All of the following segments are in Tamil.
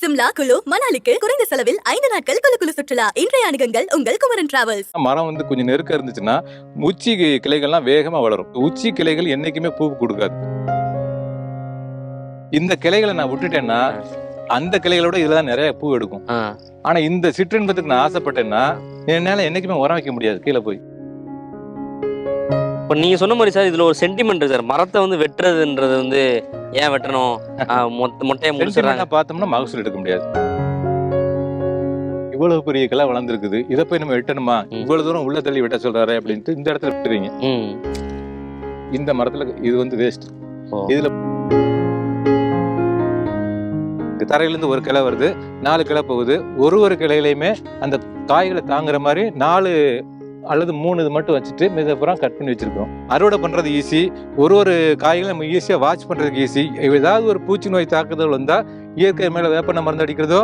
சிம்லா குலு மணாலிக்கு குறைந்த செலவில் ஐந்து நாட்கள் குலு குலு சுற்றுலா. இன்றைய அணுகுங்கள் உங்கள் குமரன் டிராவல்ஸ் மரம் வந்து கொஞ்சம் நெருக்கம் இருந்துச்சுன்னா உச்சி கிளைகள்லாம் வேகமா வளரும். உச்சி கிளைகள் என்னைக்குமே பூ கொடுக்காது. இந்த கிளைகளை நான் விட்டுட்டேன்னா அந்த கிளைகளோட இதுலதான் நிறைய பூ எடுக்கும். ஆனா இந்த சிற்றின்பத்துக்கு நான் ஆசைப்பட்டேன்னா என்னால என்னைக்குமே உரம் வைக்க முடியாது கீழே போய். இப்போ நீங்க சொன்ன மாதிரி சார் இதுல ஒரு சென்டிமெண்ட் சார். மரத்தை வந்து வெட்டுறதுன்றது வந்து ஏன் வெட்டணும்? மொட்டையை முடிச்சிடுறாங்க. சென்டிமெண்டா பார்த்தோம்னா மகசூல் எடுக்க முடியாது. இவ்வளவு பெரிய கிளை வளர்ந்துருக்குது. இதை போய் நம்ம வெட்டணுமா. இவ்வளவு தூரம் உள்ள தள்ளி வெட்ட சொல்றாரு அப்படின்ட்டு இந்த இடத்துல விட்டுறீங்க. இந்த மரத்துல இது வந்து வேஸ்ட். இதுல இந்த தரையில இருந்து ஒரு கிளை வருது. நாலு கிளை போகுது. ஒரு ஒரு கிளையிலையுமே அந்த காய்களை தாங்குற மாதிரி நாலு அல்லது மூணு இது மட்டும் வச்சுட்டு மிதப்புறம் கட் பண்ணி வச்சுருக்கோம் அறுவடை பண்ணுறது ஈஸி ஒரு ஒரு காய்களை நம்ம ஈஸியாக வாட்ச் பண்ணுறதுக்கு ஈஸி ஏதாவது ஒரு பூச்சி நோய் தாக்குதல் வந்தால் இயற்கை மேலே வேப்பண்ணை மருந்து அடிக்கிறதோ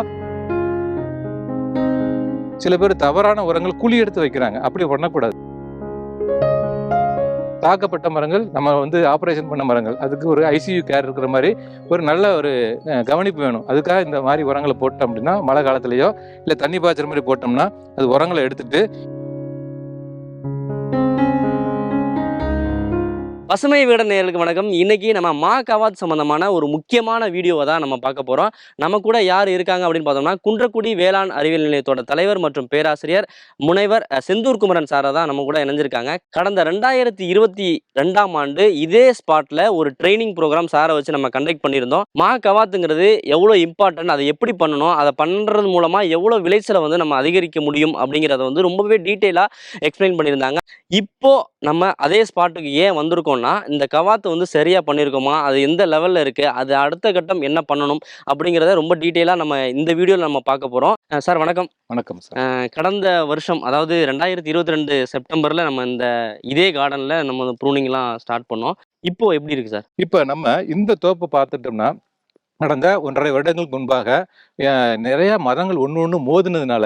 சில பேர் தவறான உரங்கள் குழி எடுத்து வைக்கிறாங்க. அப்படி பண்ணக்கூடாது. தாக்கப்பட்ட மரங்கள் நம்ம வந்து ஆப்ரேஷன் பண்ண மரங்கள். அதுக்கு ஒரு ஐசியூ கேர் இருக்கிற மாதிரி ஒரு நல்ல ஒரு கவனிப்பு வேணும். அதுக்காக இந்த மாதிரி உரங்களை போட்டோம் அப்படின்னா மழை காலத்துலேயோ இல்லை தண்ணி பாய்ச்சுற மாதிரி போட்டோம்னா அது உரங்களை எடுத்துகிட்டு பசுமை வீட நேர்களுக்கு வணக்கம். இன்னைக்கு நம்ம மா கவாத் சம்பந்தமான ஒரு முக்கியமான வீடியோவை தான் நம்ம பார்க்க போகிறோம் நம்ம கூட யார் இருக்காங்க அப்படின்னு பார்த்தோம்னா குன்றக்குடி வேளாண் அறிவியல் நிலையத்தோட தலைவர் மற்றும் பேராசிரியர் முனைவர் செந்தூர் குமரன் சாரை தான் நம்ம கூட இணைஞ்சிருக்காங்க. கடந்த ரெண்டாயிரத்தி இருபத்தி ரெண்டாம் ஆண்டு இதே ஸ்பாட்டில் ஒரு ட்ரைனிங் ப்ரோக்ராம் சாரை வச்சு நம்ம கண்டக்ட் பண்ணியிருந்தோம். மா கவாத்துங்கிறது எவ்வளோ இம்பார்ட்டன்ட் அதை எப்படி பண்ணணும் அதை பண்ணுறது மூலமாக எவ்வளோ விளைச்சலை வந்து நம்ம அதிகரிக்க முடியும் அப்படிங்கிறத வந்து ரொம்பவே டீட்டெயிலாக எக்ஸ்பிளைன் பண்ணியிருந்தாங்க. இப்போ நம்ம அதே ஸ்பாட்டுக்கு ஏன் வந்திருக்கோம் வந்திருக்கோம்னா இந்த கவாத்து வந்து சரியா பண்ணியிருக்கோமா அது எந்த லெவல்ல இருக்கு? அது அடுத்த கட்டம் என்ன பண்ணணும்? அப்படிங்கிறத ரொம்ப டீட்டெயிலாக நம்ம இந்த வீடியோவில் நம்ம பார்க்க அஹ் சார் வணக்கம். வணக்கம் சார். கடந்த வருஷம் அதாவது ரெண்டாயிரத்தி இருபத்தி ரெண்டு செப்டம்பர்ல நம்ம இந்த இதே கார்டன்ல நம்ம ப்ரூனிங்லாம் ஸ்டார்ட் பண்ணோம். இப்போ எப்படி இருக்கு சார்? இப்போ நம்ம இந்த தோப்பை பார்த்துட்டோம்னா கடந்த ஒன்றரை வருடங்களுக்கு முன்பாக நிறைய மரங்கள் ஒன்று ஒன்று மோதினதுனால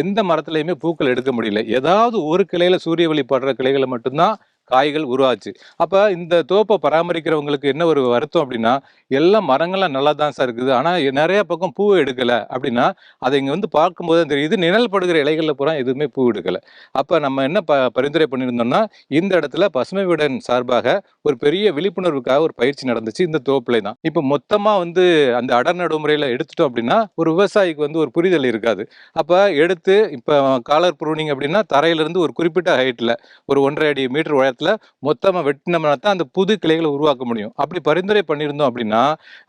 எந்த மரத்துலையுமே பூக்கள் எடுக்க முடியல. ஏதாவது ஒரு கிளையில சூரிய ஒளி படுற கிளைகளை மட்டும்தான் காய்கள் உருவாச்சு. அப்போ இந்த தோப்பை பராமரிக்கிறவங்களுக்கு என்ன ஒரு வருத்தம் அப்படின்னா எல்லா மரங்கள்லாம் நல்லா தான் சார் இருக்குது. ஆனால் நிறைய பக்கம் பூ எடுக்கலை அப்படின்னா அதை இங்கே வந்து பார்க்கும்போது தெரியுது நிழல் படுகிற இலைகளில் பூரா எதுவுமே பூ எடுக்கலை. அப்போ நம்ம என்ன ப பரிந்துரை பண்ணியிருந்தோம்னா இந்த இடத்துல பசுமை விடன் சார்பாக ஒரு பெரிய விழிப்புணர்வுக்காக ஒரு பயிற்சி நடந்துச்சு இந்த தோப்புலே தான். இப்போ மொத்தமாக வந்து அந்த அடர் நடைமுறையில் எடுத்துட்டோம் அப்படின்னா ஒரு விவசாயிக்கு வந்து ஒரு புரிதல் இருக்காது. அப்போ எடுத்து இப்போ காலர் ப்ரூனிங் அப்படின்னா தரையிலிருந்து ஒரு குறிப்பிட்ட ஹைட்டில் ஒரு ஒன்றரை அடி மீட்டர் உயரத்துல மொத்தமாக வெட்டினோம்னா தான் அந்த புது கிளைகளை உருவாக்க முடியும். அப்படி பரிந்துரை பண்ணியிருந்தோம் அப்படின்னா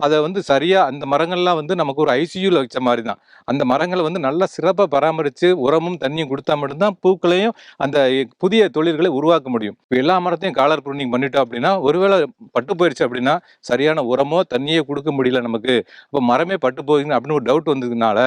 அதை வந்து சரியாக அந்த மரங்கள்லாம் வந்து நமக்கு ஒரு ஐசியூவில் வச்ச மாதிரி தான். அந்த மரங்களை வந்து நல்லா சிறப்பாக பராமரித்து உரமும் தண்ணியும் கொடுத்தா மட்டும்தான் பூக்களையும் அந்த புதிய தொழில்களை உருவாக்க முடியும். இப்போ எல்லா மரத்தையும் காலர் ப்ரூனிங் பண்ணிட்டோம் அப்படின்னா ஒருவேளை பட்டு போயிடுச்சு அப்படின்னா சரியான உரமோ தண்ணியோ கொடுக்க முடியல நமக்கு. இப்போ மரமே பட்டு போகுதுன்னு அப்படின்னு ஒரு டவுட் வந்ததுனால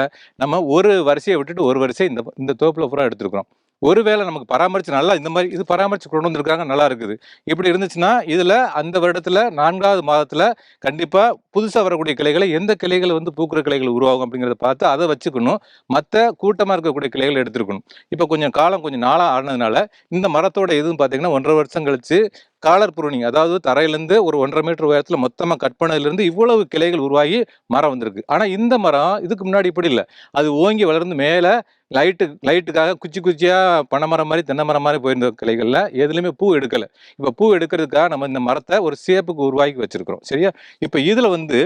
நம்ம ஒரு வரிசையை விட்டுட்டு ஒரு வரிசை இந்த இந்த தோப்பில் பூரா எடுத்துருக்குறோம். ஒருவேளை நமக்கு பராமரித்து நல்லா இந்த மாதிரி இது பராமரித்து கொண்டு வந்திருக்காங்க நல்லா இருக்குது. இப்படி இருந்துச்சுன்னா இதில் அந்த வருடத்தில் நான்காவது மாதத்தில் கண்டிப்பாக புதுசாக வரக்கூடிய கிளைகளை எந்த கிளைகள் வந்து பூக்கிற கிளைகள் உருவாகும் அப்படிங்கிறத பார்த்து அதை வச்சுக்கணும். மற்ற கூட்டமாக இருக்கக்கூடிய கிளைகளை எடுத்துருக்கணும். இப்போ கொஞ்சம் காலம் கொஞ்சம் நாளாக ஆனதுனால இந்த மரத்தோட இதுன்னு பார்த்தீங்கன்னா ஒன்றரை வருஷம் கழிச்சு காலர் புருனிங் அதாவது தரையிலேருந்து ஒரு ஒன்றரை மீட்டர் உயரத்தில் மொத்தமாக கட் பண்ணதுலேருந்து இவ்வளவு கிளைகள் உருவாகி மரம் வந்திருக்கு. ஆனால் இந்த மரம் இதுக்கு முன்னாடி இப்படி இல்லை. அது ஓங்கி வளர்ந்து மேலே லைட்டு லைட்டுக்காக குச்சி குச்சியாக பனைமரம் மாதிரி தென்னை மரம் மாதிரி போயிருந்த கிளைகளில் எதுலையுமே பூ எடுக்கலை. இப்போ பூ எடுக்கிறதுக்காக நம்ம இந்த மரத்தை ஒரு சேப்புக்கு உருவாக்கி வச்சுருக்கிறோம். சரியா? இப்போ இதில் வந்து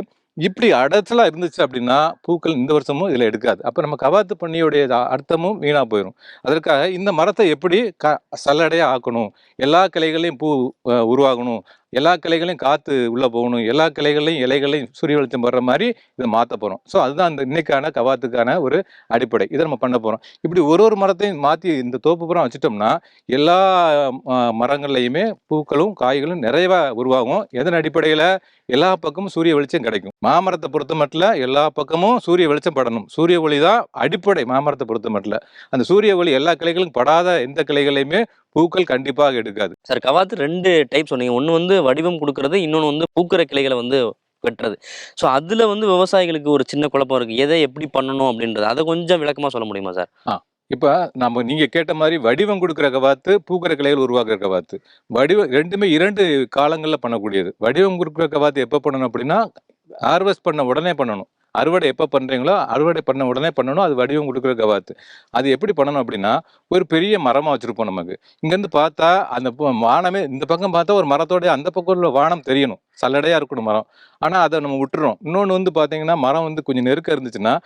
இப்படி அடைச்சலாக இருந்துச்சு அப்படின்னா பூக்கள் இந்த வருஷமும் இதில் எடுக்காது. அப்போ நம்ம கவாத்து பண்ணியுடைய அர்த்தமும் வீணாக போயிடும் அதற்காக இந்த மரத்தை எப்படி க சல்லடையாக ஆக்கணும்? எல்லா கிளைகளையும் பூ உருவாகணும். எல்லா கிளைகளையும் காற்று உள்ளே போகணும். எல்லா கிளைகளையும் இலைகளையும் சூரிய வெளிச்சம் படுற மாதிரி இதை மாற்ற போகிறோம் ஸோ அதுதான் அந்த இன்னைக்கான கவாத்துக்கான ஒரு அடிப்படை. இதை நம்ம பண்ண போகிறோம் இப்படி ஒரு ஒரு மரத்தையும் மாற்றி இந்த தோப்பு புறம் வச்சுட்டோம்னா எல்லா மரங்கள்லையுமே பூக்களும் காய்களும் நிறைவாக உருவாகும். எதன் அடிப்படையில்? எல்லா பக்கமும் சூரிய வெளிச்சம் கிடைக்கும். மாமரத்தை பொறுத்த மட்டும் எல்லா பக்கமும் சூரிய வெளிச்சம் படணும். சூரிய ஒளி தான் அடிப்படை மாமரத்தை பொறுத்த மட்டும் அந்த சூரிய ஒளி எல்லா கிளைகளும் படாத எந்த கிளைகளையுமே பூக்கள் கண்டிப்பாக எடுக்காது. சார் கவாத்து ரெண்டு டைப் சொன்னீங்க. ஒன்று வந்து வடிவம் கொடுக்கறது இன்னொன்று வந்து பூக்கிற கிளைகளை வந்து வெட்டுறது. ஸோ அதில் வந்து விவசாயிகளுக்கு ஒரு சின்ன குழப்பம் இருக்குது எதை எப்படி பண்ணணும் அப்படின்றது. அதை கொஞ்சம் விளக்கமாக சொல்ல முடியுமா சார்? இப்போ நம்ம நீங்க கேட்ட மாதிரி வடிவம் கொடுக்குற கவாத்து பூக்கிற கிளைகள் உருவாக்குற கவாத்து. வடிவ ரெண்டுமே இரண்டு காலங்களில் பண்ணக்கூடியது. வடிவம் கொடுக்குற கவாத்து எப்போ பண்ணணும் அப்படின்னா ஹார்வெஸ்ட் பண்ண உடனே பண்ணணும். அறுவடை எப்போ பண்ணுறீங்களோ அறுவடை பண்ண உடனே பண்ணணும் அது வடிவம் கொடுக்குற கவாத்து. அது எப்படி பண்ணணும் அப்படின்னா ஒரு பெரிய மரமாக வச்சுருப்போம் நமக்கு. இங்கேருந்து பார்த்தா அந்த வானமே இந்த பக்கம் பார்த்தா ஒரு மரத்தோடைய அந்த பக்கம் உள்ள வானம் தெரியணும். சல்லடையாக இருக்கணும் மரம். ஆனால் அதை நம்ம விட்டுறோம். இன்னொன்று வந்து பார்த்தீங்கன்னா மரம் வந்து கொஞ்சம் நெருக்கம் இருந்துச்சுன்னா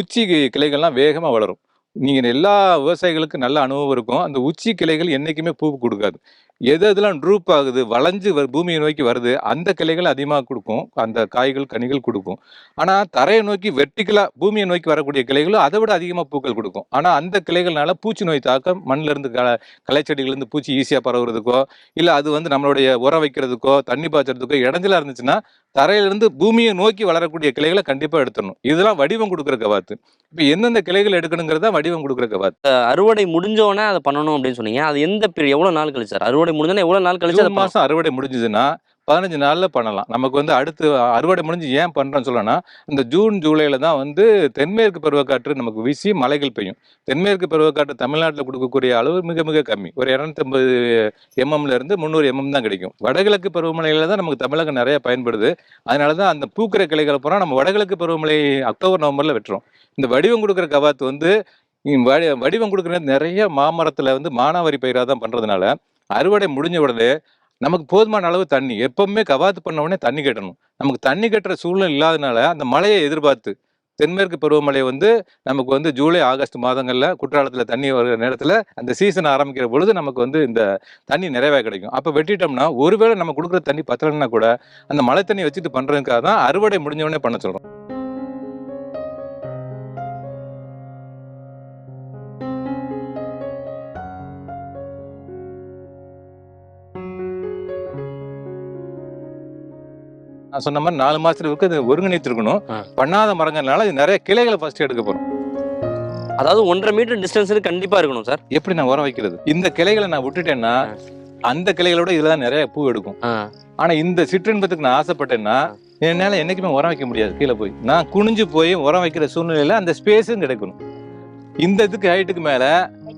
உச்சி கிளைகள்லாம் வேகமாக வளரும். நீங்கள் எல்லா விவசாயிகளுக்கும் நல்ல அனுபவம் இருக்கும். அந்த உச்சி கிளைகள் என்றைக்குமே பூ கொடுக்காது. எது எதெல்லாம் ட்ரூப் ஆகுது வளைஞ்சு வ- பூமியை நோக்கி வருது அந்த கிளைகள் அதிகமாக கொடுக்கும் அந்த காய்கள் கனிகள் கொடுக்கும். ஆனால் தரையை நோக்கி வெர்டிக்கலாக பூமியை நோக்கி வரக்கூடிய கிளைகளும் அதை விட அதிகமாக பூக்கள் கொடுக்கும். ஆனால் அந்த கிளைகள்னால பூச்சி நோய் தாக்கம் மண்ணிலிருந்து க களைச்செடிகள்லேருந்து பூச்சி ஈஸியாக பரவுறதுக்கோ இல்லை அது வந்து நம்மளுடைய உரம் வைக்கிறதுக்கோ தண்ணி பாய்ச்சறதுக்கோ இடைஞ்சலாக இருந்துச்சுன்னா தரையிலிருந்து பூமியை நோக்கி வளரக்கூடிய கிளைகளை கண்டிப்பாக எடுத்துடணும். இதெல்லாம் வடிவம் கொடுக்குற கவாத்து. இப்போ எந்தெந்த கிளைகள் எடுக்கணுங்கிறது வடிவம் கொடுக்குற கவாத்து. அறுவடை முடிஞ்சோடனே அதை பண்ணணும் அப்படின்னு சொன்னீங்க. அது எந்த பீரியட் எவ்வளவு நாள் கழிச்சு சார்? அறுவடை முடிஞ்சோடனே எவ்வளவு நாள் கழிச்சு மாதம் அறுவடை முடிஞ்சதுன்னா பதினஞ்சு நாளில் பண்ணலாம். நமக்கு வந்து அடுத்து அறுவடை முடிஞ்சு ஏன் பண்ணுறோன்னு சொல்லணும்னா இந்த ஜூன் ஜூலையில் தான் வந்து தென்மேற்கு பருவக்காற்று நமக்கு வீசி மழைகள் பெய்யும். தென்மேற்கு பருவக்காற்று தமிழ்நாட்டில் கொடுக்கக்கூடிய அளவு மிக மிக கம்மி. ஒரு இரநூத்தம்பது எம்எம்ல இருந்து முந்நூறு எம்எம் தான் கிடைக்கும். வடகிழக்கு பருவமழையில் தான் நமக்கு தமிழகம் நிறைய பயன்படுது. அதனால தான் அந்த பூக்கிற கிளைகளை போனால் நம்ம வடகிழக்கு பருவமழை அக்டோபர் நவம்பரில் வெட்டுறோம். இந்த வடிவம் கொடுக்குற கவாத்து வந்து வடி- வடிவம் கொடுக்குற நிறைய மாமரத்தில் வந்து மானாவாரி பயிராக தான் பண்ணுறதுனால அறுவடை முடிஞ்ச உடனே நமக்கு போதுமான அளவு தண்ணி. எப்பவுமே கவாத்து பண்ண உடனே தண்ணி கட்டணும். நமக்கு தண்ணி கட்டுற சூழ்நிலை இல்லாதனால அந்த மழையை எதிர்பார்த்து. தென்மேற்கு பருவமழை வந்து நமக்கு வந்து ஜூலை ஆகஸ்ட் மாதங்களில் குற்றாலத்தில் தண்ணி வருகிற நேரத்தில் அந்த சீசன் ஆரம்பிக்கிற பொழுது நமக்கு வந்து இந்த தண்ணி நிறைவாக கிடைக்கும். அப்போ வெட்டிட்டோம்னா ஒருவேளை நம்ம கொடுக்குற தண்ணி பத்தலைன்னா கூட அந்த மழை தண்ணி வச்சுட்டு பண்ணுறதுக்காக தான் அறுவடை முடிஞ்சவொடனே பண்ண சொல்கிறோம் சொன்ன மாதிரி நாலு மாசத்துக்கு அது ஒருங்கிணைத்து இருக்கணும். பண்ணாத மரங்கள்னால இது நிறைய கிளைகளை ஃபர்ஸ்ட் எடுக்க போறோம். அதாவது ஒன்றரை மீட்டர் டிஸ்டன்ஸ் கண்டிப்பா இருக்கணும் சார். எப்படி நான் உரம் வைக்கிறது? இந்த கிளைகளை நான் விட்டுட்டேன்னா அந்த கிளைகளோட இதுல நிறைய பூ எடுக்கும். ஆனா இந்த சிற்றின்பத்துக்கு நான் ஆசைப்பட்டேன்னா என்னால என்னைக்குமே உரம் வைக்க முடியாது கீழே போய். நான் குனிஞ்சு போய் உரம் வைக்கிற சூழ்நிலையில அந்த ஸ்பேஸும் கிடைக்கணும் இந்த இதுக்கு ஹைட்டுக்கு மேல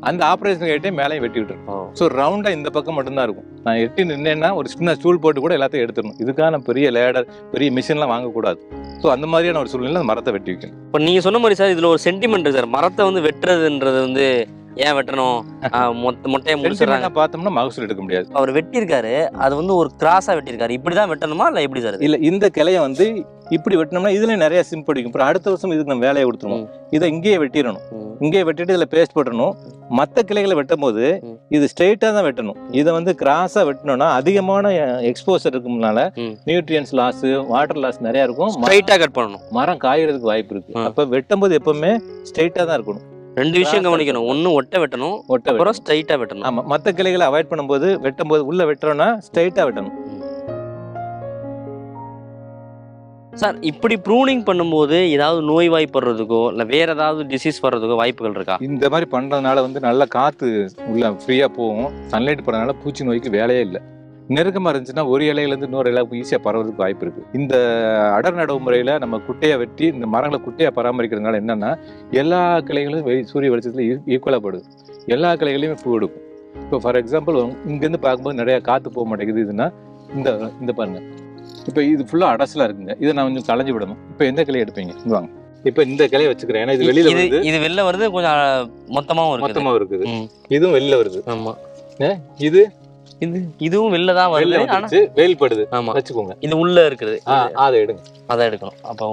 அந்த ஆபரேஷன் ஹைட்டே மேலேயும் வெட்டி ஓ. ஸோ ரவுண்டா இந்த பக்கம் மட்டும்தான் இருக்கும். நான் எட்டி நின்னேன்னா ஒரு சின்ன ஸ்டூல் போட்டு கூட எல்லாத்தையும் எடுத்துடணும். இதுக்கான பெரிய லேடர் பெரிய மிஷின்லாம் வாங்கக்கூடாது. ஸோ அந்த மாதிரியான ஒரு சூழ்நிலையில மரத்தை வெட்டி வைக்கணும். இப்போ நீங்க சொன்ன மாதிரி சார் இதுல ஒரு சென்டிமெண்ட் சார். மரத்தை வந்து வெட்டுறதுன்றது வந்து ஏன் வெட்டணும்? மொட்டையை முடிச்சிடுறாங்க. பார்த்தோம்னா மகசூல் எடுக்க முடியாது. அவர் வெட்டியிருக்காரு. அது வந்து ஒரு கிராஸா வெட்டியிருக்காரு. இப்படிதான் வெட்டணுமா? இல்ல எப்படி சார் இல்ல இந்த கிளைய வந்து இப்படி வெட்டினோம்னா இதுல நிறைய சிம்படிக்கும் அப்புறம் அடுத்த வருஷம் இதுக்கு நம்ம வேலையை கொடுத்துருவோம். இதை இங்கேயே வெட்டிடணும். இங்கேயே வெட்டிட்டு இதுல பேஸ்ட் போட்டணும் மத்த கிளைகளை வெட்டும் போது. இது ஸ்ட்ரெயிட்டா தான் வெட்டணும். இதை வந்து கிராஸா வெட்டணும்னா அதிகமான எக்ஸ்போசர் இருக்கும்னால. நியூட்ரியன்ஸ் லாஸ் வாட்டர் லாஸ் நிறைய இருக்கும். ஸ்ட்ரைட்டா கட் பண்ணணும். மரம் காயறதுக்கு வாய்ப்பு இருக்கு. அப்ப வெட்டும் போது எப்பவுமே ஸ்ட்ரெயிட்டா தான் இருக்கணும். ரெண்டு விஷயம் கவனிக்கணும். ஒண்ணு ஒட்டை வெட்டணும் ஒட்ட அப்புறம் வெட்டணும். ஸ்ட்ரைட்டா வெட்டணும். ஆமா மத்த கிளைகளை அவாய்ட் பண்ணும்போது வெட்டும் போது உள்ள வெட்டுறோம்னா ஸ்ட்ரெயிட்டா வெட்டணும். சார் இப்படி ப்ரூனிங் பண்ணும்போது ஏதாவது நோய் வாய்ப்படுறதுக்கோ இல்ல வேற ஏதாவது டிசீஸ் வர்றதுக்கோ வாய்ப்புகள் இருக்கா? இந்த மாதிரி பண்றதுனால வந்து நல்ல காத்து உள்ள ஃப்ரீயா போகும். சன்லைட் போறதுனால பூச்சி நோய்க்கு வேலையே இல்லை. நெருக்கமா இருந்துச்சுன்னா ஒரு இலையில இருந்து இன்னொரு இலை ஈஸியா பரவறதுக்கு வாய்ப்பு இருக்கு. இந்த அடர் நடவு முறையில நம்ம குட்டையை வெட்டி இந்த மரங்களை குட்டையா பராமரிக்கிறதுனால என்னன்னா எல்லா கிளைகளும் வெ- சூரிய வெளிச்சத்துல ஈக்குவலா படுது. எல்லா கிளைகளையுமே பூ எடுக்கும். இப்போ ஃபார் எக்ஸாம்பிள் இங்கேருந்து பார்க்கும்போது நிறைய காத்து போக மாட்டேங்குது. இதுன்னா இந்த இந்த பாருங்க. இப்போ இது ஃபுல்லா அடசலா இருக்குங்க. இதை நான் கொஞ்சம் களைஞ்சு விடணும். இப்போ எந்த கிளை எடுப்பீங்க? வாங்க. இப்போ இந்த கிளையை வச்சுக்கிறேன். ஏன்னா இது வெளியில வருது. இது வெளில வருது கொஞ்சம் மொத்தமாவும் இருக்குது. மொத்தமா இருக்குது. இதுவும் வெளியில வருது. ஆமா. இது? இது இதுவும் வெளில தான் வெளில வருது ஆனா வெயில் படுது ஆமா. வச்சுக்கோங்க. இது உள்ள இருக்குது. ஆ, அதை எடுங்க. அதான் எடுக்கணும். அப்போ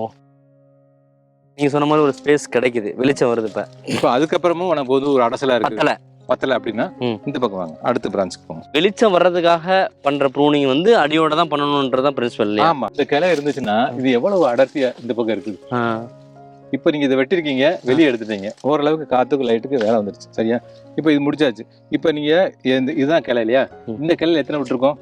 நீங்க சொன்ன மாதிரி ஒரு ஸ்பேஸ் கிடைக்குது. வெளிச்சம் வருது இப்ப. இப்போ அதுக்கப்புறமும் உனக்கு வந்து ஒரு அடசலா இருக்கு. பத்தல. பத்தல அப்படின்னா. இந்த பக்கம் வாங்க. அடுத்த பிரான்ச்சுக்கு போங்க. வெளிச்சம் வர்றதுக்காக பண்ற ப்ரூனிங் வந்து அடியோட தான் பண்ணணும்ன்றதான் பிரின்சிபல் இல்லையா? ஆமா. இந்த கிளை இருந்துச்சுன்னா இது எவ்வளவு அடர்த்தியா இந்த பக்கம் இருக்குது. இப்போ நீங்க இதை வெட்டிருக்கீங்க வெளியே எடுத்துட்டீங்க. ஓரளவுக்கு காத்துக்கு லைட்டுக்கு வேலை வந்துருச்சு. சரியா? இப்போ இது முடிச்சாச்சு. இப்போ நீங்க இந்த இதுதான் கிளை இல்லையா. இந்த கிளையில எத்தனை விட்டுருக்கோம்?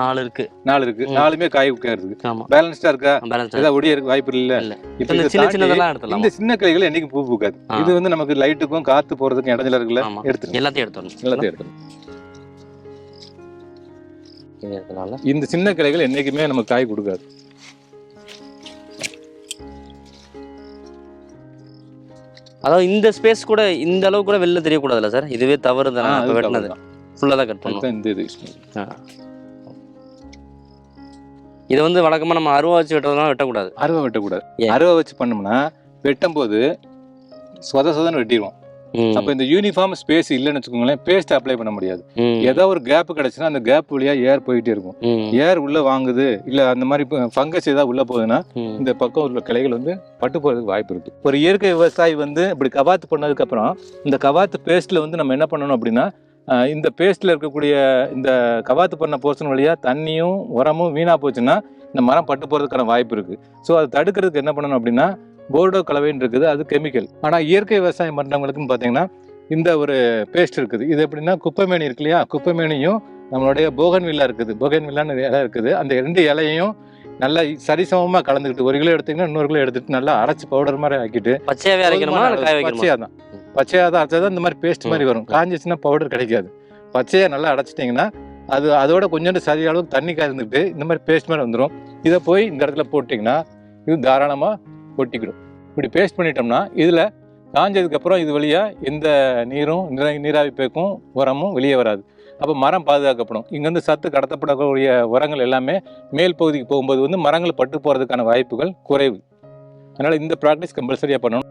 நாலு இருக்கு. நாலு இருக்கு. நாலுமே காய் உட்காருது. ஆமா. பேலன்ஸ்டா இருக்கா? ஏதாவது ஒடிய இருக்கு வாய்ப்பு இல்ல. இப்போ சின்ன சின்னதெல்லாம் எடுத்துடலாம்? இந்த சின்ன கிளைகள் என்னைக்கு பூ பூக்காது. இது வந்து நமக்கு லைட்டுக்கும் காத்து போறதுக்கும் இடைஞ்சல இருக்குல்ல. எடுத்துருங்க. எல்லாத்தையும் எடுத்துடணும். எல்லாத்தையும் எடுத்தனால இந்த சின்ன கிளைகள் என்னைக்குமே நமக்கு காய் கொடுக்காது. அதாவது இந்த ஸ்பேஸ் கூட இந்த அளவு கூட வெளில தெரியக்கூடாதுல்ல சார்? இதுவே தவறு தானே இப்ப வெட்டினது. தவறுதான். ஃபுல்லா தான் கட் அதுதான் இந்த இது. இதை வந்து வழக்கமா நம்ம அருவா வச்சு வெட்டுறதுனால வெட்டக்கூடாது. அருவை வெட்டக்கூடாது? அருவை வச்சு பண்ணோம்னா வெட்டும் போது சொத சொதன்னு வெட்டிடுவோம். அப்ப இந்த யூனிஃபார்ம் ஸ்பேஸ் இல்லைன்னு வச்சுக்கோங்களேன் பேஸ்ட் அப்ளை பண்ண முடியாது. ம், ஏதோ ஒரு கேப் கிடைச்சுன்னா அந்த கேப் வழியா ஏர் போயிட்டே இருக்கும். ஏர் உள்ள வாங்குது இல்ல அந்த மாதிரி ஃபங்கஸ் ஏதாவது உள்ள போகுதுன்னா. இந்த பக்கம் உள்ள கிளைகள் வந்து பட்டு போறதுக்கு வாய்ப்பு இருக்கு. ஒரு இயற்கை விவசாயி வந்து இப்படி கவாத்து பண்ணதுக்கு அப்புறம் இந்த கவாத்து பேஸ்ட்ல வந்து நம்ம என்ன பண்ணணும் அப்படின்னா இந்த பேஸ்ட்ல இருக்கக்கூடிய இந்த கவாத்து பண்ண போர்ஷன் வழியா தண்ணியும் உரமும் வீணா போச்சுன்னா இந்த மரம் பட்டு போறதுக்கான வாய்ப்பு இருக்கு. ஸோ அதை தடுக்கிறதுக்கு என்ன பண்ணணும் அப்படின்னா போர்டோ கலவைன்னு இருக்குது அது கெமிக்கல். ஆனா இயற்கை விவசாயம் பண்றவங்களுக்குன்னு பாத்தீங்கன்னா இந்த ஒரு பேஸ்ட் இருக்குது. இது எப்படின்னா குப்பைமேனி இருக்கு இல்லையா? குப்பைமேனியும் நம்மளுடைய போகன் வில்லா இருக்குது. போகன் வில்லான்னு இலை இருக்குது. அந்த ரெண்டு இலையையும் நல்லா சரிசமமா கலந்துக்கிட்டு ஒரு கிலோ எடுத்தீங்கன்னா இன்னொரு கிலோ எடுத்துட்டு நல்லா அரைச்சு பவுடர் மாதிரி ஆக்கிட்டு பச்சையாவே அரைக்கணுமா? இல்ல காய வைக்கணுமா? பச்சையா தான். பச்சையா தான் அரைச்சா தான் இந்த மாதிரி பேஸ்ட் மாதிரி வரும். காஞ்சிச்சுன்னா பவுடர் கிடைக்காது. பச்சையா நல்லா அடைச்சிட்டிங்கன்னா அது அதோட கொஞ்சோண்டு சரி அளவுக்கு தண்ணி கலந்துக்கிட்டு இந்த மாதிரி பேஸ்ட் மாதிரி வந்துடும் இதை போய் இந்த இடத்துல போட்டிங்கன்னா இது தாராளமாக ஒட்டிக்கிடும். இப்படி பேஸ்ட் பண்ணிட்டோம்னா இதில் காஞ்சதுக்கப்புறம் இது வழியாக எந்த நீரும் நீராவி பேக்கும் உரமும் வெளியே வராது. அப்போ மரம் பாதுகாக்கப்படும். இங்கேருந்து சத்து கடத்தப்படக்கூடிய உரங்கள் எல்லாமே மேல் பகுதிக்கு போகும்போது வந்து மரங்கள் பட்டு போகிறதுக்கான வாய்ப்புகள் குறைவு. அதனால் இந்த ப்ராக்டிஸ் கம்பல்சரியாக பண்ணணும்.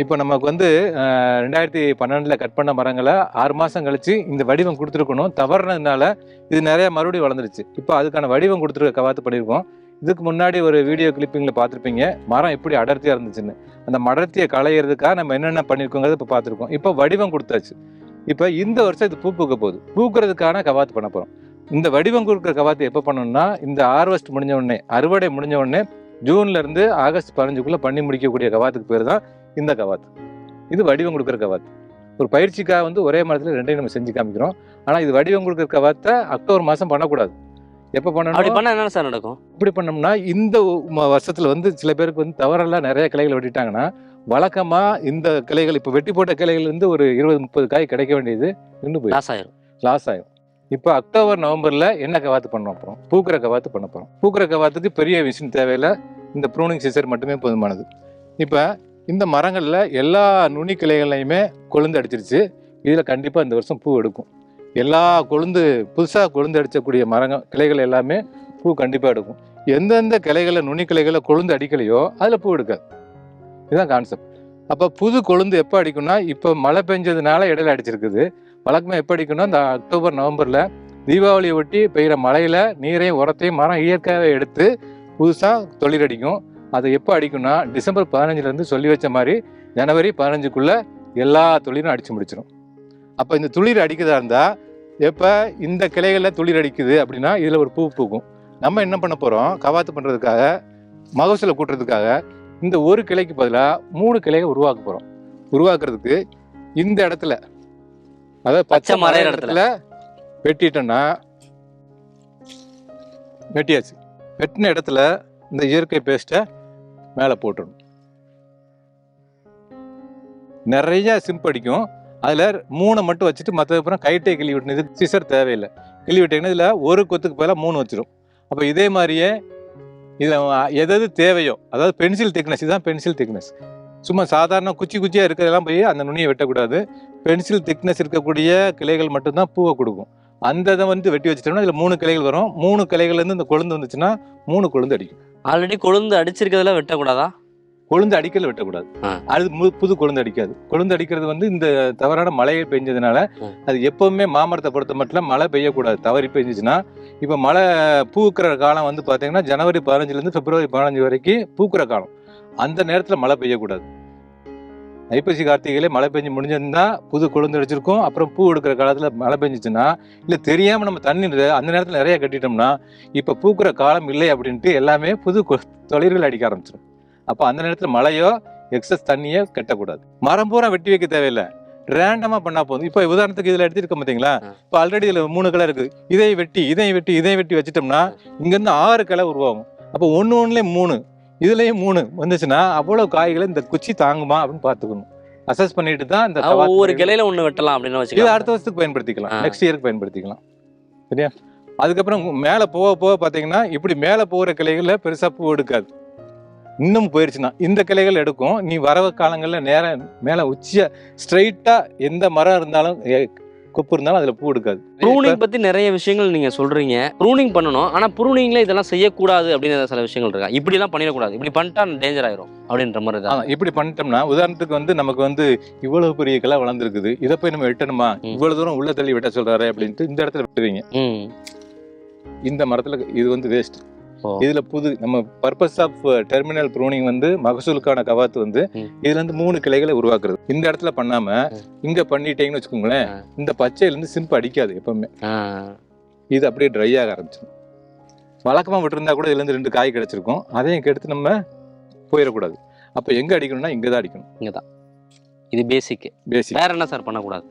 இப்போ நமக்கு வந்து ரெண்டாயிரத்தி பன்னெண்டில் கட் பண்ண மரங்களை ஆறு மாதம் கழிச்சு இந்த வடிவம் கொடுத்துருக்கணும். தவறுனதுனால இது நிறையா மறுபடியும் வளர்ந்துருச்சு. இப்போ அதுக்கான வடிவம் கொடுத்துருக்க கவாத்து பண்ணியிருக்கோம். இதுக்கு முன்னாடி ஒரு வீடியோ கிளிப்பிங்கில் பார்த்துருப்பீங்க. மரம் எப்படி அடர்த்தியாக இருந்துச்சுன்னு. அந்த மடர்த்தியை களையிறதுக்காக நம்ம என்னென்ன பண்ணியிருக்கோங்கிறத இப்போ பார்த்துருக்கோம். இப்போ வடிவம் கொடுத்தாச்சு. இப்போ இந்த வருஷம் இது பூ பூக்க போகுது. பூக்கிறதுக்கான கவாத்து பண்ண போகிறோம் இந்த வடிவம் கொடுக்குற கவாத்து எப்போ பண்ணணும்னா இந்த ஹார்வெஸ்ட் முடிஞ்ச உடனே அறுவடை முடிஞ்ச உடனே ஜூன்ல இருந்து ஆகஸ்ட் பதினஞ்சுக்குள்ளே பண்ணி முடிக்கக்கூடிய கவாத்துக்கு பேர் தான் இந்த கவாத்து இது வடிவம் கொடுக்குற கவாத்து ஒரு பயிற்சிக்காக வந்து ஒரே மரத்தில் ரெண்டையும் நம்ம செஞ்சு காமிக்கிறோம். ஆனால் இது வடிவம் கொடுக்குற கவாத்தை அக்டோபர் மாதம் பண்ணக்கூடாது. எப்போ அப்படி பண்ணணும் பண்ணா என்ன சார் நடக்கும்? இப்படி பண்ணோம்னா இந்த வருஷத்துல வந்து சில பேருக்கு வந்து தவறெல்லாம் நிறைய கிளைகள் வெட்டிட்டாங்கன்னா வழக்கமா இந்த கிளைகள் இப்போ வெட்டி போட்ட கிளைகள் வந்து ஒரு இருபது முப்பது காய் கிடைக்க வேண்டியது நின்று போய் லாஸ் ஆயிரும். லாஸ் ஆகும் இப்போ அக்டோபர் நவம்பர்ல என்ன கவாத்து பண்ண போறோம்? பூக்கிற கவாத்து பண்ண போறோம். பூக்கிற கவாத்துக்கு பெரிய மிஷின் தேவையில்ல. இந்த ப்ரூனிங் சிசர் மட்டுமே போதுமானது. இப்போ இந்த மரங்களில் எல்லா நுனி கிளைகளையுமே கொழுந்து அடிச்சிருச்சு. இதில் கண்டிப்பாக இந்த வருஷம் பூ எடுக்கும். எல்லா கொழுந்து புதுசாக கொழுந்து அடிச்சக்கூடிய மரங்கள் கிளைகள் எல்லாமே பூ கண்டிப்பாக எடுக்கும். எந்தெந்த கிளைகளை நுனி கிளைகளை கொழுந்து அடிக்கலையோ அதில் பூ எடுக்காது. இதுதான் கான்செப்ட் அப்போ புது கொழுந்து எப்போ அடிக்கும்னா இப்போ மழை பெஞ்சதுனால இடையில அடிச்சிருக்குது. வழக்கமாக எப்போ அடிக்கணும்னா இந்த அக்டோபர் நவம்பரில் தீபாவளியை ஒட்டி பெய்கிற மழையில் நீரையும் உரத்தையும் மரம் இயற்கையாகவே எடுத்து புதுசாக தொழிலடிக்கும் அடிக்கும். அது எப்போ அடிக்கும்னா டிசம்பர் பதினஞ்சுல இருந்து சொல்லி வச்ச மாதிரி ஜனவரி பதினஞ்சுக்குள்ள எல்லா துளிரும் அடிச்சு முடிச்சிடும் அப்போ இந்த துளிர் அடிக்கிறதா இருந்தா எப்போ இந்த கிளைகளில் துளிர் அடிக்குது அப்படின்னா இதில் ஒரு பூ பூக்கும். நம்ம என்ன பண்ண போறோம்? கவாத்து பண்றதுக்காக மகசூலை கூட்டுறதுக்காக இந்த ஒரு கிளைக்கு பதிலாக மூணு கிளையை உருவாக்க போறோம். உருவாக்குறதுக்கு இந்த இடத்துல அதாவது பச்சை மரம் இடத்துல. இடத்துல வெட்டிட்டோம்னா வெட்டியாச்சு. வெட்டின இடத்துல இந்த இயற்கை பேஸ்ட்டை மேலே போட்டுடணும். நிறைய சிம்ப் அடிக்கும். அதில் மூணை மட்டும் வச்சுட்டு மற்றது அப்புறம் கைட்டை கிள்ளி விட்டணும் சிசர் தேவையில்லை. கிள்ளி விட்டீங்கன்னா இதில் ஒரு கொத்துக்கு பதிலாக மூணு வச்சிடும் அப்போ இதே மாதிரியே இதில் எதாவது தேவையோ அதாவது பென்சில் திக்னஸ் இதுதான் பென்சில் திக்னஸ் சும்மா சாதாரண குச்சி குச்சியாக இருக்கிறதெல்லாம் போய் அந்த நுனியை வெட்டக்கூடாது. பென்சில் திக்னஸ் இருக்கக்கூடிய கிளைகள் மட்டும்தான் பூவை கொடுக்கும். அந்த இதை வந்து வெட்டி வச்சுட்டோம்னா இதில் மூணு கிளைகள் வரும். மூணு கிளைகள்லேருந்து இந்த கொழுந்து வந்துச்சுன்னா மூணு கொழுந்து அடிக்கும். ஆல்ரெடி கொழுந்து அடிச்சிருக்கிறதுல வெட்டக்கூடாதா? கொழுந்து அடிக்கல வெட்டக்கூடாது. அது புது கொழுந்து அடிக்காது. கொழுந்து அடிக்கிறது வந்து இந்த தவறான மழையை பெஞ்சதுனால. அது எப்பவுமே மாமரத்தை பொறுத்த மட்டும் மழை பெய்யக்கூடாது. தவறி பெஞ்சிச்சுன்னா இப்போ மழை பூக்கிற காலம் வந்து பார்த்தீங்கன்னா ஜனவரி பதினஞ்சுலேருந்து பிப்ரவரி பதினஞ்சு வரைக்கும் பூக்கிற காலம். அந்த நேரத்தில் மழை பெய்யக்கூடாது. ஐப்பசி கார்த்திகையிலே மழை பெஞ்சு முடிஞ்சிருந்தா புது கொழுந்து அடிச்சிருக்கும். அப்புறம் பூ எடுக்கிற காலத்தில் மழை பெஞ்சிச்சுன்னா இல்லை தெரியாமல் நம்ம தண்ணி அந்த நேரத்தில் நிறைய கட்டிட்டோம்னா இப்போ பூக்கிற காலம் இல்லை அப்படின்ட்டு எல்லாமே புது தொழில்கள் அடிக்க ஆரம்பிச்சிடும் அப்போ அந்த நேரத்தில் மழையோ எக்ஸஸ் தண்ணியோ கட்டக்கூடாது. மரம் பூரா வெட்டி வைக்க தேவையில்லை. ரேண்டமாக பண்ணா போதும். இப்போ உதாரணத்துக்கு இதில் எடுத்துருக்க பார்த்தீங்களா. இப்போ ஆல்ரெடி இதில் மூணு கிளை இருக்குது இதை வெட்டி இதை வெட்டி இதை வெட்டி வச்சிட்டோம்னா இங்கேருந்து ஆறு கிளை உருவாகும். அப்போ ஒன்று ஒன்றுலேயும் மூணு. இதுலேயும் மூணு வந்துச்சுன்னா அவ்வளோ காய்களை இந்த குச்சி தாங்குமா அப்படின்னு பார்த்துக்கணும். அசஸ் பண்ணிட்டு தான் இந்த ஒவ்வொரு கிளையில ஒண்ணு வெட்டலாம் அப்படின்னு இது வச்சுக்கலாம். அடுத்த வருஷத்துக்கு பயன்படுத்திக்கலாம். நெக்ஸ்ட் இயருக்கு பயன்படுத்திக்கலாம். சரியா? அதுக்கப்புறம் மேலே போக போக பார்த்தீங்கன்னா இப்படி மேலே போகிற கிளைகளில் பெருசாக பூ எடுக்காது. இன்னும் போயிருச்சுன்னா இந்த கிளைகள் எடுக்கும். நீ வரவு காலங்களில் நேரம் மேலே உச்சியாக ஸ்ட்ரைட்டாக எந்த மரம் இருந்தாலும் கொப்பு இருந்தாலும் அதில் பூ எடுக்காது. ப்ரூனிங் பத்தி நிறைய விஷயங்கள் நீங்க சொல்றீங்க. ப்ரூனிங் பண்ணணும். ஆனா ப்ரூனிங்ல இதெல்லாம் செய்யக்கூடாது அப்படின்னு சில விஷயங்கள் இருக்கா? இப்படி எல்லாம் பண்ணிடக்கூடாது. இப்படி பண்ணிட்டா டேஞ்சர் ஆயிரும் அப்படின்ற மாதிரி தான். இப்படி பண்ணிட்டோம்னா உதாரணத்துக்கு வந்து நமக்கு வந்து இவ்வளவு பெரிய கிளை வளர்ந்துருக்குது. இதை போய் நம்ம வெட்டணுமா. இவ்வளவு தூரம் உள்ள தள்ளி வெட்ட சொல்றாரு அப்படின்ட்டு இந்த இடத்துல வெட்டுவீங்க ம். இந்த மரத்துல இது வந்து வேஸ்ட். இதுல புது நம்ம பர்பஸ் ஆஃப் டெர்மினல் ப்ரூனிங் வந்து மகசூலுக்கான கவாத்து வந்து. இதுல இருந்து மூணு கிளைகளை உருவாக்குறது. இந்த இடத்துல பண்ணாம. இங்க பண்ணிட்டீங்கன்னு வச்சுக்கோங்களேன். இந்த பச்சையில இருந்து சிம்பு அடிக்காது எப்பவுமே. இது அப்படியே ட்ரை ஆக ஆரம்பிச்சிடும். வழக்கமா விட்டுருந்தா கூட இதுல இருந்து ரெண்டு காய் கிடைச்சிருக்கும். அதையும் கெடுத்து நம்ம போயிடக்கூடாது. அப்ப எங்க அடிக்கணும்னா இங்க தான் அடிக்கணும். இங்கதான். இது பேசிக் பேசிக் வேற என்ன சார் பண்ணக்கூடாது?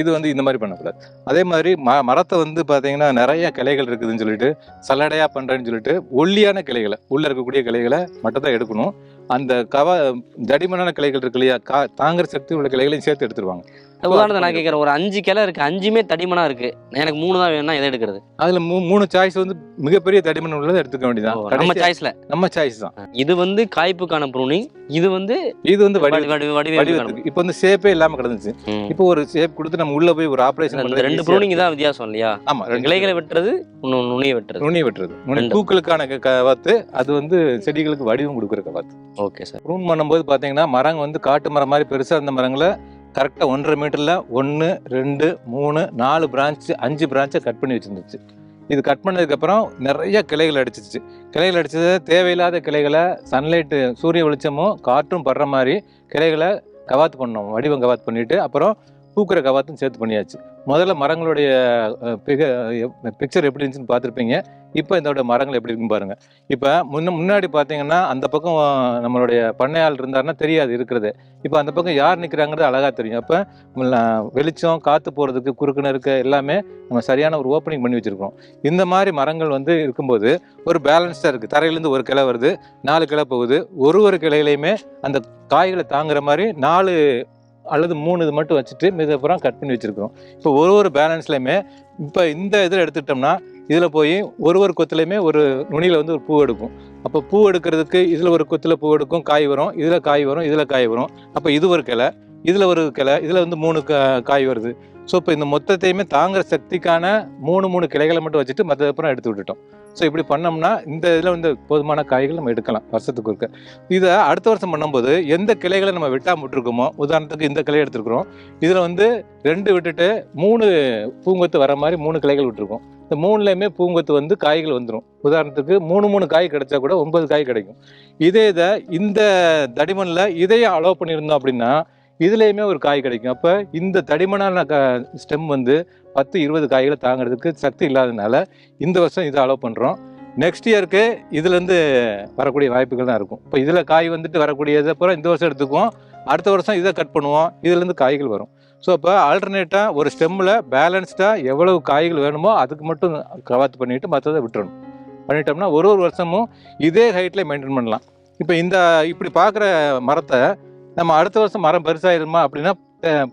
இது வந்து இந்த மாதிரி பண்ணக்கூடாது. அதே மாதிரி ம மரத்தை வந்து பார்த்தீங்கன்னா நிறைய கிளைகள் இருக்குதுன்னு சொல்லிட்டு சல்லடையாக பண்ணுறேன்னு சொல்லிட்டு ஒல்லியான கிளைகளை உள்ளே இருக்கக்கூடிய கிளைகளை மட்டும் தான் எடுக்கணும். அந்த கவ தடிமனான கிளைகள் இருக்கு இல்லையா கா தாங்குற சக்தி உள்ள கிளைகளையும் சேர்த்து எடுத்துருவாங்க. உதாரணத்தை நான் கேட்கறேன் ஒரு அஞ்சு கிளை இருக்கு அஞ்சுமே தடிமனா இருக்கு. எனக்கு மூணு தான் வேணும்னா எதை எடுக்கிறது? அதுல மூ மூணு சாய்ஸ் வந்து மிகப்பெரிய தடிமன் உள்ளதை எடுத்துக்க வேண்டியதான் நம்ம சாய்ஸ்ல நம்ம சாய்ஸ் தான். இது வந்து காய்ப்புக்கான ப்ரூனிங் இது வந்து இது வந்து இப்போ வந்து ஷேப்பே இல்லாம கிடந்துச்சு. இப்போ ஒரு ஷேப் கொடுத்து நம்ம உள்ள போய் ஒரு ஆபரேஷன் ரெண்டு ப்ரூனிங் தான் வித்தியாசம் இல்லையா? ஆமா கிளைகளை வெட்டுறது இன்னும் நுனியை வெட்டுறது. நுனி வெட்டுறது. பூக்களுக்கான கவாத்து அது வந்து செடிகளுக்கு வடிவம் கொடுக்குற கவாத்து. Okay sir. ப்ரூன் பண்ணும்போது பார்த்தீங்கன்னா மரங்க வந்து காட்டு மரம் மாதிரி பெருசாக இருந்த மரங்களை கரெக்டாக ஒன்றரை மீட்டரில் ஒன்று ரெண்டு மூணு நாலு பிரான்ச்சு அஞ்சு பிரான்ச்சை கட் பண்ணி வச்சுருந்துச்சு. இது கட் பண்ணதுக்கப்புறம் நிறைய கிளைகள் அடிச்சிச்சு கிளைகள் அடிச்சது தேவையில்லாத கிளைகளை சன்லைட்டு சூரிய வெளிச்சமும் காற்றும் படுற மாதிரி கிளைகளை கவாத்து பண்ணோம் வடிவம் கவாத்து பண்ணிவிட்டு அப்புறம் பூக்கிற கவாத்தும் சேர்த்து பண்ணியாச்சு. முதல்ல மரங்களுடைய பிக்சர் எப்படி இருந்துச்சுன்னு பார்த்துருப்பீங்க. இப்போ இதோட மரங்கள் எப்படி இருக்குன்னு பாருங்க. இப்போ முன்ன முன்னாடி பார்த்தீங்கன்னா அந்த பக்கம் நம்மளுடைய பண்ணையாள் இருந்தாருன்னா தெரியாது இருக்கிறது. இப்போ அந்த பக்கம் யார் நிற்கிறாங்கிறது அழகாக தெரியும். அப்போ வெளிச்சம் காற்று போகிறதுக்கு குறுக்குன்னு இருக்க எல்லாமே நம்ம சரியான ஒரு ஓப்பனிங் பண்ணி வச்சுருக்கோம் இந்த மாதிரி மரங்கள் வந்து இருக்கும்போது ஒரு பேலன்ஸ்டாக இருக்குது தரையிலேருந்து ஒரு கிளை வருது நாலு கிளை போகுது. ஒரு ஒரு கிளையிலையுமே அந்த காய்களை தாங்குற மாதிரி நாலு அல்லது மூணு இது மட்டும் வச்சுட்டு மிதப்புறம் கட் பண்ணி வச்சுருக்கிறோம். இப்போ ஒரு ஒரு பேலன்ஸ்லையுமே இப்போ இந்த இதில் எடுத்துக்கிட்டோம்னா இதில் போய் ஒரு ஒரு கொத்துலையுமே ஒரு நுனியில் வந்து ஒரு பூ எடுக்கும். அப்போ பூ எடுக்கிறதுக்கு இதில் ஒரு கொத்தில் பூ எடுக்கும் காய் வரும் இதில் காய் வரும் இதில் காய் வரும். அப்போ இது ஒரு கிளை இதில் ஒரு கிளை இதில் வந்து மூணு கா காய் வருது. ஸோ இப்போ இந்த மொத்தத்தையுமே தாங்குற சக்திக்கான மூணு மூணு கிளைகளை மட்டும் வச்சுட்டு மற்றப்புறம் எடுத்து விட்டுட்டோம். ஸோ இப்படி பண்ணோம்னா இந்த இதில் வந்து போதுமான காய்கள் நம்ம எடுக்கலாம் வருஷத்துக்கு ஒருக்க. இதை அடுத்த வருஷம் பண்ணும்போது எந்த கிளைகளை நம்ம விட்டாம விட்டுருக்கோமோ உதாரணத்துக்கு இந்த கிளை எடுத்துருக்குறோம். இதில் வந்து ரெண்டு விட்டுட்டு மூணு பூங்கொத்து வர மாதிரி மூணு கிளைகள் விட்டுருக்கோம். இந்த மூணுலேயுமே பூங்கொத்து வந்து காய்கள் வந்துடும் உதாரணத்துக்கு மூணு மூணு காய் கிடைச்சா கூட ஒன்பது காய் கிடைக்கும். இதே இதை இந்த தடிமனில் இதையே அலோவ் பண்ணியிருந்தோம் அப்படின்னா இதுலேயுமே ஒரு காய் கிடைக்கும். அப்போ இந்த தடிமனான க ஸ்டெம் வந்து பத்து இருபது காய்களை தாங்கிறதுக்கு சக்தி இல்லாததுனால இந்த வருஷம் இதை அலோவ் பண்ணுறோம் நெக்ஸ்ட் இயருக்கு இதுலேருந்து வரக்கூடிய வாய்ப்புகள் தான் இருக்கும். இப்போ இதில் காய் வந்துட்டு வரக்கூடியதை பூரா இந்த வருஷம் எடுத்துக்குவோம். அடுத்த வருஷம் இதை கட் பண்ணுவோம். இதுலேருந்து காய்கள் வரும். ஸோ இப்போ ஆல்டர்னேட்டாக ஒரு ஸ்டெம்மில் பேலன்ஸ்டாக எவ்வளவு காய்கள் வேணுமோ அதுக்கு மட்டும் கவாத்து பண்ணிவிட்டு மற்றதை விட்டுறணும். பண்ணிட்டோம்னா ஒரு ஒரு வருஷமும் இதே ஹைட்டில் மெயின்டைன் பண்ணலாம். இப்போ இந்த இப்படி பார்க்குற மரத்தை நம்ம அடுத்த வருஷம் மரம் பெருசாயிருமா அப்படின்னா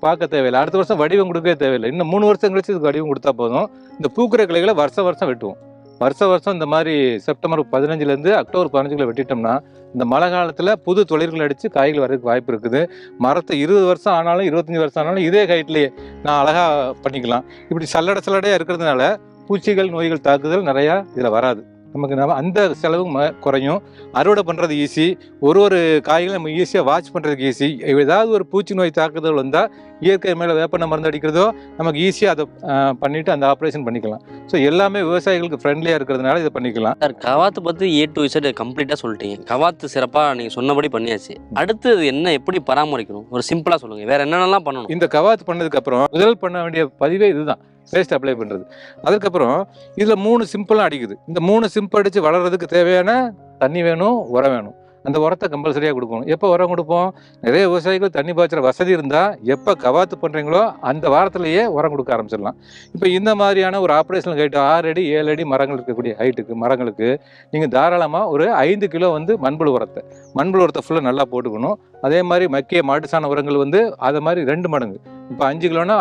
பார்க்க தேவையில்லை. அடுத்த வருஷம் வடிவம் கொடுக்கவே தேவையில்லை. இன்னும் மூணு வருஷம் கழிச்சு இதுக்கு வடிவம் கொடுத்தா போதும். இந்த பூக்கிற கிளைகளை வருஷம் வருஷம் வெட்டுவோம். வருஷ வருஷம் இந்த மாதிரி செப்டம்பர் பதினஞ்சுலேருந்து அக்டோபர் பதினஞ்சுல வெட்டிட்டோம்னா இந்த மழை காலத்தில் புது தொழில்கள் அடித்து காய்கள் வரதுக்கு வாய்ப்பு இருக்குது. மரத்தை இருபது வருஷம் ஆனாலும் இருபத்தஞ்சி வருஷம் ஆனாலும் இதே ஹைட்லேயே நான் அழகாக பண்ணிக்கலாம். இப்படி சல்லடை சல்லடையாக இருக்கிறதுனால பூச்சிகள் நோய்கள் தாக்குதல் நிறையா இதில் வராது. நமக்கு நம்ம அந்த செலவும் குறையும். அறுவடை பண்ணுறது ஈஸி ஒரு ஒரு காய்களும் நம்ம ஈஸியாக வாட்ச் பண்ணுறதுக்கு ஈஸி ஏதாவது ஒரு பூச்சி நோய் தாக்குதல் வந்தால் இயற்கை மேலே வேப்பெண்ணெய் மருந்து அடிக்கிறதோ நமக்கு ஈஸியாக அதை ஆஹ், பண்ணிட்டு அந்த ஆப்ரேஷன் பண்ணிக்கலாம். ஸோ எல்லாமே விவசாயிகளுக்கு ஃப்ரெண்ட்லியாக இருக்கிறதுனால இதை பண்ணிக்கலாம். சார் கவாத்து பத்தி ஏ டு இசட் கம்ப்ளீட்டா சொல்லிட்டீங்க. கவாத்து சிறப்பா நீங்க சொன்னபடி பண்ணியாச்சு. அடுத்து என்ன எப்படி பராமரிக்கணும்? ஒரு சிம்பிளா சொல்லுங்க. வேற என்னென்னலாம் பண்ணணும்? இந்த கவாத்து பண்ணதுக்கு அப்புறம் முதல் பண்ண வேண்டிய பதிவே இதுதான். பேஸ்ட் அப்ளை பண்ணுறது அதுக்கப்புறம் இதில் மூணு சிம்பிளாக அடிக்குது. இந்த மூணு சிம்பிள் அடித்து வளர்கிறதுக்கு தேவையான தண்ணி வேணும் உரம் வேணும். அந்த உரத்தை கம்பல்சரியாக கொடுக்கணும். எப்போ உரம் கொடுப்போம்? நிறைய விவசாயிகள் தண்ணி பாய்ச்சுற வசதி இருந்தால் எப்போ கவாத்து பண்ணுறீங்களோ அந்த வாரத்திலேயே உரம் கொடுக்க ஆரம்பிச்சிடலாம். இப்போ இந்த மாதிரியான ஒரு ஆப்ரேஷனல் ஹைட் ஆறு அடி ஏழு அடி மரங்கள் இருக்கக்கூடிய ஹைட்டுக்கு மரங்களுக்கு நீங்கள் தாராளமாக ஒரு ஐந்து கிலோ வந்து மண்புழு உரத்தை மண்புழு உரத்தை ஃபுல்லாக நல்லா போட்டுக்கணும். அதே மாதிரி மக்கிய மாட்டு சாண உரங்கள் வந்து அது மாதிரி ரெண்டு மடங்கு. இப்போ அஞ்சு கிலோனா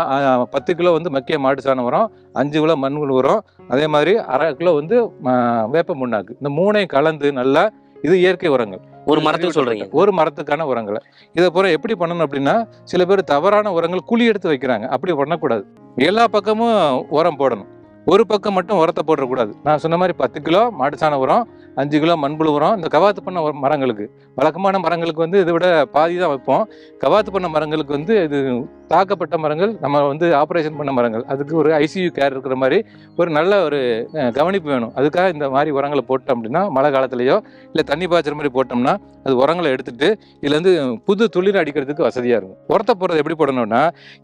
பத்து கிலோ வந்து மக்கிய மாட்டு சாணம் உரம் அஞ்சு கிலோ மண்புழு உரம் அதே மாதிரி அரை கிலோ வந்து வேப்ப முன்னாக்கு. இந்த மூணையும் கலந்து நல்லா இது இயற்கை உரங்கள். ஒரு மரத்துக்கு சொல்றீங்க. ஒரு மரத்துக்கான உரங்களை. இதை பூரா எப்படி பண்ணணும் அப்படின்னா சில பேர் தவறான உரங்கள் குழி எடுத்து வைக்கிறாங்க. அப்படி பண்ணக்கூடாது. எல்லா பக்கமும் உரம் போடணும். ஒரு பக்கம் மட்டும் உரத்தை போடக்கூடாது. நான் சொன்ன மாதிரி பத்து கிலோ மாட்டுச்சாண உரம் அஞ்சு கிலோ மண்புழு உரம் இந்த கவாத்து பண்ண மரங்களுக்கு வழக்கமான மரங்களுக்கு வந்து இதை விட பாதி தான் வைப்போம். கவாத்து பண்ண மரங்களுக்கு வந்து இது தாக்கப்பட்ட மரங்கள் நம்ம வந்து ஆப்ரேஷன் பண்ண மரங்கள். அதுக்கு ஒரு ஐசியூ கேர் இருக்கிற மாதிரி ஒரு நல்ல ஒரு கவனிப்பு வேணும். அதுக்காக இந்த மாதிரி உரங்களை போட்டோம் அப்படின்னா மழை காலத்துலேயோ இல்லை தண்ணி பாய்ச்சுற மாதிரி போட்டோம்னா அது உரங்களை எடுத்துட்டு இதுலேருந்து புது துளிர் அடிக்கிறதுக்கு வசதியாக இருக்கும். உரத்தை போடுறது எப்படி போடணும்னா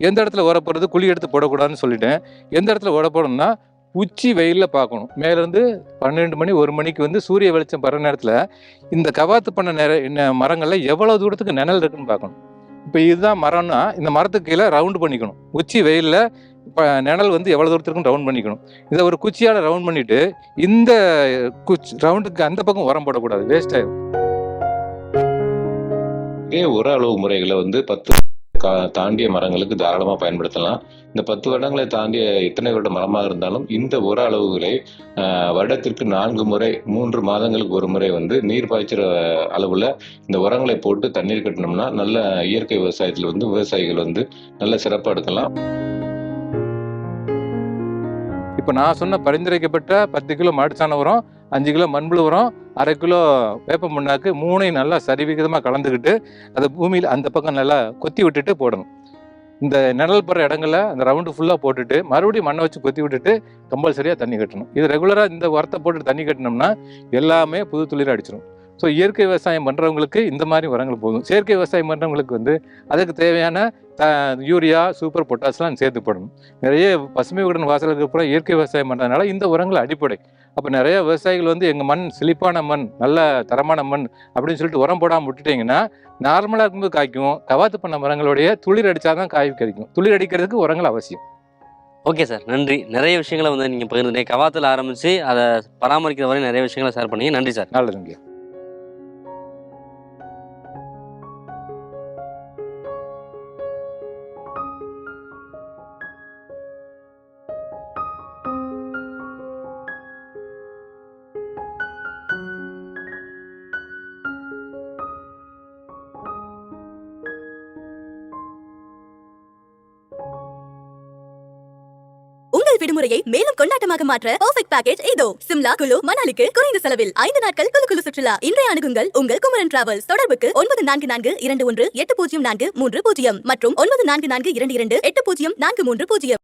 எந்த இடத்துல உர போடுறது குழி எடுத்து போடக்கூடாதுன்னு சொல்லிட்டேன். எந்த இடத்துல உர போடணும்னா உச்சி வெயிலில் பார்க்கணும். மேலேருந்து பன்னெண்டு மணி ஒரு மணிக்கு வந்து சூரிய வெளிச்சம் படுற நேரத்தில் இந்த கவாத்து பண்ண நேர என்ன மரங்களில் எவ்வளோ தூரத்துக்கு நிழல் இருக்குன்னு பார்க்கணும். இப்போ இதுதான் மரம்னா இந்த மரத்துக்கு கீழே ரவுண்டு பண்ணிக்கணும். உச்சி வெயிலில் இப்போ நிழல் வந்து எவ்வளோ தூரத்துக்கும் ரவுண்ட் பண்ணிக்கணும். இதை ஒரு குச்சியால் ரவுண்ட் பண்ணிட்டு இந்த குச்சி ரவுண்டுக்கு அந்த பக்கம் உரம் போடக்கூடாது. வேஸ்ட் ஆயிடும் ஒரு அளவு முறைகளை வந்து பத்து தாண்டிய மரங்களுக்கு தாராளமாக பயன்படுத்தலாம். இந்த பத்து வருடங்களை தாண்டிய எத்தனை வருட மரமாக இருந்தாலும் இந்த உர அளவுகளை வருடத்திற்கு நான்கு முறை மூன்று மாதங்களுக்கு ஒரு முறை வந்து நீர் பாய்ச்சிற அளவில் இந்த உரங்களை போட்டு தண்ணீர் கட்டினோம்னா நல்ல இயற்கை விவசாயத்தில் வந்து விவசாயிகள் வந்து நல்ல சிறப்பாக எடுக்கலாம். இப்போ நான் சொன்ன பரிந்துரைக்கப்பட்ட பத்து கிலோ மாட்டுச்சாண உரம் அஞ்சு கிலோ மண்புழு உரம் அரை கிலோ வேப்ப முன்னாக்கு மூணையும் நல்லா சரிவிகிதமாக கலந்துக்கிட்டு அதை பூமியில் அந்த பக்கம் நல்லா கொத்தி விட்டுட்டு போடணும். இந்த நிழல் படுற இடங்களில் அந்த ரவுண்டு ஃபுல்லாக போட்டுட்டு மறுபடியும் மண்ணை வச்சு கொத்தி விட்டுட்டு கம்பல்சரியாக தண்ணி கட்டணும். இது ரெகுலராக இந்த உரத்தை போட்டு தண்ணி கட்டினோம்னா எல்லாமே புது துளிர் அடிச்சிடும் ஸோ இயற்கை விவசாயம் பண்ணுறவங்களுக்கு இந்த மாதிரி உரங்கள் போதும். செயற்கை விவசாயம் பண்ணுறவங்களுக்கு வந்து அதுக்கு தேவையான த யூரியா சூப்பர் பொட்டாஸ்லாம் சேர்த்து போடணும். நிறைய பசுமை உடன் வாசலுக்கு அப்புறம் இயற்கை விவசாயம் பண்ணுறதுனால இந்த உரங்கள் அடிப்படை. அப்போ நிறைய விவசாயிகள் வந்து எங்கள் மண் செழிப்பான மண் நல்ல தரமான மண் அப்படின்னு சொல்லிட்டு உரம் போடாமல் விட்டுட்டீங்கன்னா நார்மலாக இருக்கும்போது காய்க்கும் கவாத்து பண்ண மரங்களுடைய துளிர் அடித்தாதான் காய் கிடைக்கும் துளிர் அடிக்கிறதுக்கு உரங்கள் அவசியம். ஓகே சார் நன்றி. நிறைய விஷயங்களை வந்து நீங்க பகிர்ந்து கவாத்தில் ஆரம்பிச்சு அதை பராமரிக்கிற வரை நிறைய விஷயங்களை ஷேர் பண்ணீங்க. நன்றி சார். நல்லதுங்க விடுமுறையை மேலும் கொண்டாட்டமாக மாற்ற பர்ஃபெக்ட் பேக்கேஜ் இதோ. சிம்லா குழு மணாலிக்கு குறைந்த செலவில் ஐந்து நாட்கள் குலு குலு சுற்றுலா. இன்றைய அணுகுங்கள் உங்கள் குமரன் டிராவல்ஸ் தொடர்புக்கு ஒன்பது நான்கு நான்கு இரண்டு ஒன்று எட்டு பூஜ்ஜியம் நான்கு மூன்று பூஜ்ஜியம் மற்றும் ஒன்பது நான்கு நான்கு இரண்டு இரண்டு எட்டு பூஜ்ஜியம் நான்கு மூன்று பூஜ்ஜியம்.